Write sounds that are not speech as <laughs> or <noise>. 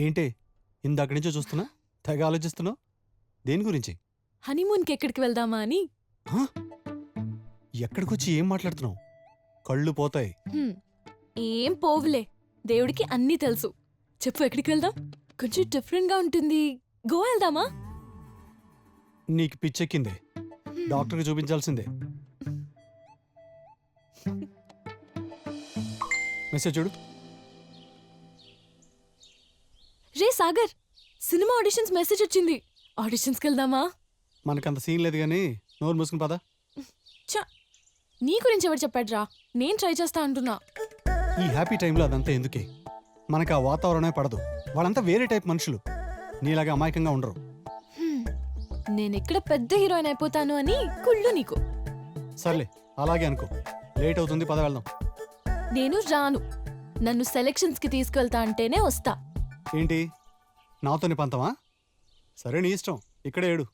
ఏంటే ఇందాక నుంచో చూస్తున్నా? తెగ ఆలోచిస్తున్నావు? దేని గురించి? హనీమూన్కి ఎక్కడికి వెళ్దామా అని? హా? ఎక్కడికొచ్చి ఏం మాట్లాడుతున్నావు? కళ్ళు పోతాయి. హ్మ్, ఏం పోవులే. దేవుడికి అన్నీ తెలుసు. చెప్పు ఎక్కడికి వెళ్దాం? కొంచెం డిఫరెంట్గా ఉంటుంది. గోవా వెళ్దామా? నీకు పిచ్చెక్కిందే. డాక్టర్కి చూపించాల్సిందే. <laughs> మెసేజ్ చూడు. రే సాగర్ సినిమా ఆడిషన్స్ మెసేజ్ వచ్చింది. ఆడిషన్స్కి వెళ్దామా? మనకంత సీన్ లేదు కానీ నోరు మూసుకుని పదా. చ నీ గురించి ఎవరు చెప్పాడ్రా? నేను ట్రై చేస్తా అంటున్నా. ఈ హ్యాపీ టైంలో అదంతా ఎందుకే? మనకు ఆ వాతావరణమే పడదు. వాళ్ళంతా వేరే టైప్ మనుషులు. నీలాగా అమాయకంగా ఉండరు. హ్మ్, నేనెక్కడ పెద్ద హీరోయిన్ అయిపోతాను అని కుళ్ళు నీకు. సర్లే అలాగే అనుకో. లేట్ అవుతుంది పద వెళ్దాం. నేను రాను. నన్ను సెలక్షన్స్కి తీసుకెళ్తా అంటేనే వస్తా. ఏంటి? నాతోని పంతమా? సరే నీ ఇష్టం. ఇక్కడే ఏడు.